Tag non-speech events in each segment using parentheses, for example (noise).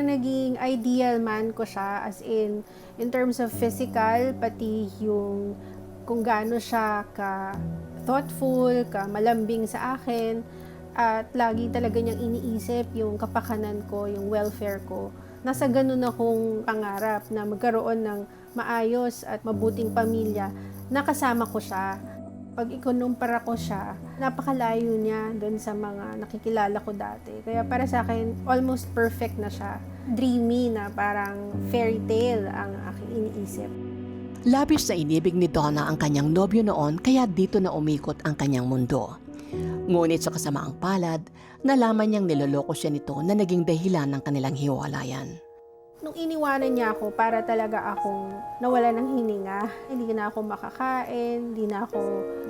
parang naging ideal man ko siya as in in terms of physical pati yung kung gaano siya ka thoughtful, ka malambing sa akin at lagi talaga niyang iniisip yung kapakanan ko, yung welfare ko. Nasa ganun akong pangarap na magkaroon ng maayos at mabuting pamilya na kasama ko siya. Pag ikunumpara ko siya, napakalayo niya doon sa mga nakikilala ko dati. Kaya para sa akin, almost perfect na siya. Dreamy na parang fairy tale ang aking iniisip. Labis na inibig ni Donna ang kanyang nobyo noon kaya dito na umikot ang kanyang mundo. Ngunit sa kasamaang palad, nalaman niyang niloloko siya nito na naging dahilan ng kanilang hiwalayan. Nung iniwanan niya ako, para talaga akong nawala ng hininga. Hindi na ako makakain, hindi na ako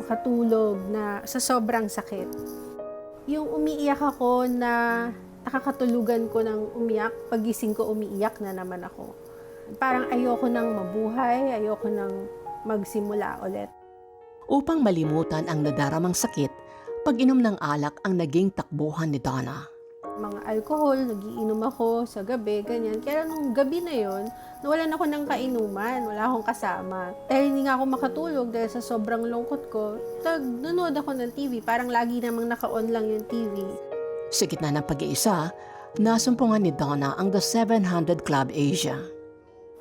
makatulog na sa sobrang sakit. Yung umiiyak ako na nakakatulugan ko ng umiyak, pagising ko umiiyak na naman ako. Parang ayoko nang mabuhay, ayoko nang magsimula ulit. Upang malimutan ang nadaramang sakit, pag-inom ng alak ang naging takbuhan ni Donna. Mga alcohol, nagiinom ako sa gabi, ganyan. Kaya nung gabi na yon, nawalan ako ng kainuman, wala akong kasama. Dahil hindi nga ako makatulog dahil sa sobrang lungkot ko, tag, nanood ako ng TV, parang lagi namang naka-on lang yung TV. Sa gitna ng pag-iisa, nasumpungan ni Donna ang The 700 Club Asia.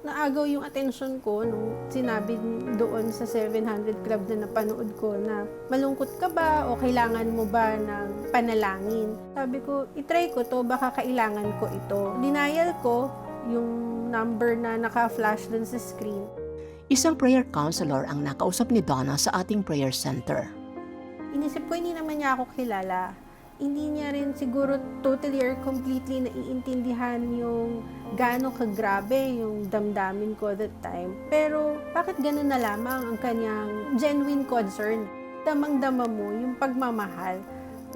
Naagaw yung attention ko nung sinabi doon sa 700 Club na napanood ko na malungkot ka ba o kailangan mo ba ng panalangin? Sabi ko, itry ko to, baka kailangan ko ito. Denial ko yung number na naka-flash dun sa screen. Isang prayer counselor ang nakausap ni Donna sa ating prayer center. Inisip ko, hindi naman niya ako kilala. Hindi niya rin siguro totally or completely naiintindihan yung gaano kagrabe yung damdamin ko that time. Pero bakit ganun na lamang ang kanyang genuine concern? Damang-dama mo yung pagmamahal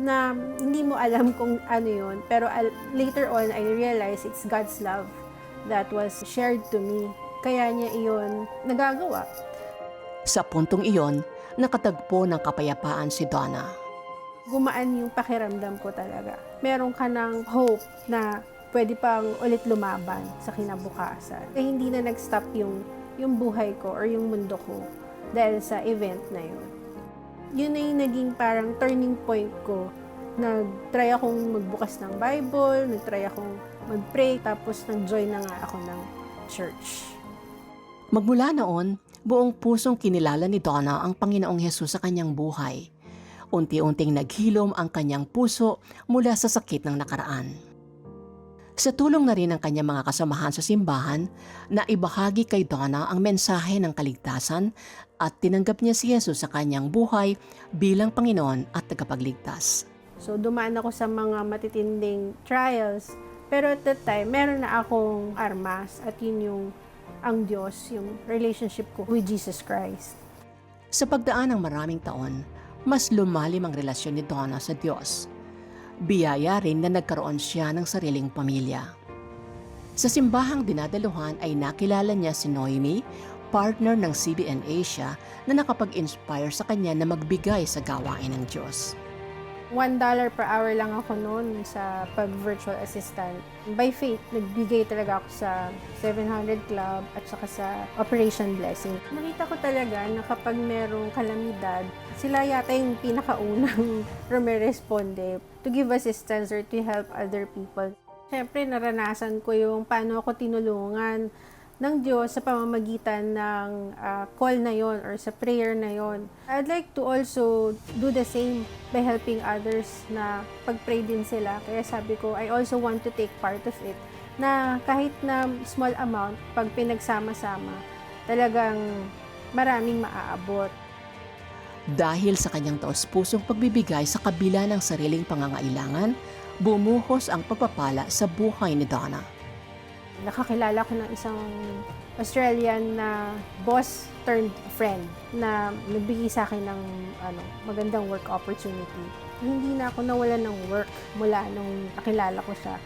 na hindi mo alam kung ano yun. Pero later on, I realized it's God's love that was shared to me. Kaya niya iyon nagagawa. Sa puntong iyon, nakatagpo ng kapayapaan si Donna. Gumaan yung pakiramdam ko talaga. Meron ka ng hope na pwede pang ulit lumaban sa kinabukasan. Eh, hindi na nag-stop yung, yung buhay ko or yung mundo ko dahil sa event na yun. Yun na yung naging parang turning point ko. Nag-try akong magbukas ng Bible, nag-try akong mag-pray, tapos nag-join na nga ako ng church. Magmula noon, buong pusong kinilala ni Donna ang Panginoong Hesus sa kanyang buhay. Unti-unting naghilom ang kanyang puso mula sa sakit ng nakaraan. Sa tulong na rin ng kanyang mga kasamahan sa simbahan, na ibahagi kay Donna ang mensahe ng kaligtasan at tinanggap niya si Jesus sa kanyang buhay bilang Panginoon at tagapagligtas. So, dumaan ako sa mga matitinding trials. Pero at that time, meron na akong armas at yun yung ang Diyos, yung relationship ko with Jesus Christ. Sa pagdaan ng maraming taon, mas lumalim ang relasyon ni Donna sa Diyos. Biyaya rin na nagkaroon siya ng sariling pamilya. Sa simbahang dinadaluhan ay nakilala niya si Noemi, partner ng CBN Asia na nakapag-inspire sa kanya na magbigay sa gawain ng Diyos. One dollar per hour lang ako noon sa pag-virtual assistant. By faith, nagbigay talaga ako sa 700 Club at saka sa Operation Blessing. Nakita ko talaga na kapag merong kalamidad, sila yata yung pinakaunang (laughs) rumeresponde to give assistance or to help other people. Siyempre, naranasan ko yung paano ako tinulungan ng Diyos sa pamamagitan ng ah, call na yon or sa prayer na yon. I'd like to also do the same by helping others na pag-pray din sila. Kaya sabi ko, I also want to take part of it na kahit na small amount, pag pinagsama-sama, talagang maraming maaabot. Dahil sa kanyang taos-pusong pagbibigay sa kabila ng sariling pangangailangan, bumuhos ang pagpapala sa buhay ni Donna. Nakakilala ko ng isang Australian na boss turned friend na nagbigay sa akin ng ano, magandang work opportunity. Hindi na ako nawalan ng work mula nung nakilala ko siya.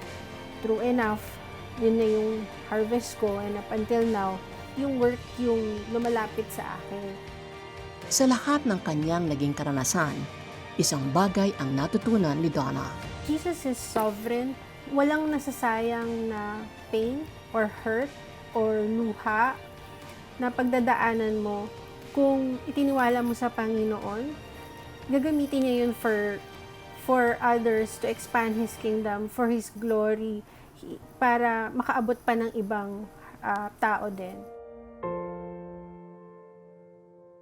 True enough, yun na yung harvest ko and up until now, yung work yung lumalapit sa akin. Sa lahat ng kanyang naging karanasan, isang bagay ang natutunan ni Donna. Jesus is sovereign walang nasasayang na pain or hurt or luha na pagdadaanan mo kung itiniwala mo sa Panginoon, gagamitin niya yun for for others to expand His kingdom, for His glory, para makaabot pa ng ibang ah, tao din.